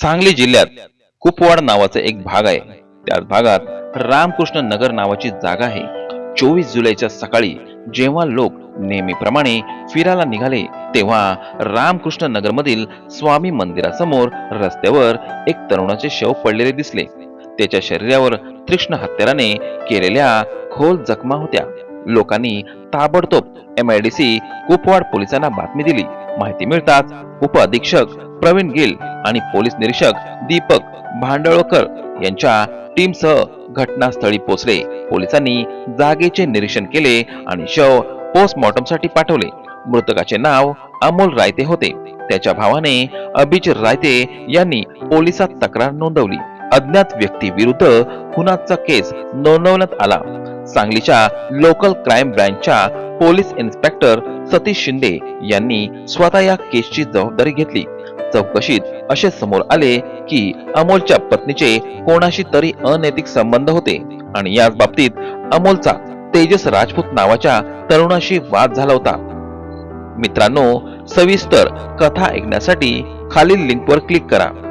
सांगली जिल्ह्यात कुपवाड नावाचा एक भाग आहे. त्याच भागात रामकृष्ण नगर नावाची जागा आहे. चोवीस जुलैच्या सकाळी जेव्हा लोक नेहमीप्रमाणे फिरायला निघाले तेव्हा रामकृष्ण नगर मधील स्वामी मंदिरासमोर रस्त्यावर एक तरुणाचे शव पडलेले दिसले. त्याच्या शरीरावर तीक्ष्ण हत्याराने केलेल्या खोल जखमा होत्या. लोकांनी ताबडतोब M I D C Kupwad पोलिसांना बातमी दिली. माहिती मिळताच उप अधीक्षक प्रवीण गिल आणि पोलीस निरीक्षक दीपक भांडवळकर यांच्या टीमसह घटनास्थळी पोहोचले. पोलिसांनी जागेचे निरीक्षण केले आणि शव पोस्टमॉर्टमसाठी पाठवले. मृतकाचे नाव अमोल रायते होते. त्याच्या भावाने अभिजित रायते यांनी पोलिसात तक्रार नोंदवली. अज्ञात व्यक्ती विरुद्ध खुनाचा केस नोंदवण्यात आला. सांगलीच्या लोकल क्राईम ब्रँचच्या पोलीस इन्स्पेक्टर सतीश शिंदे यांनी स्वतः या केसची जबाबदारी घेतली. चौकशीत असे समोर आले की अमोलच्या पत्नीचे कोणाशी तरी अनैतिक संबंध होते आणि याच बाबतीत अमोलचा तेजस राजपूत नावाच्या तरुणाशी वाद झाला होता. मित्रांनो सविस्तर कथा ऐकण्यासाठी खालील लिंकवर क्लिक करा.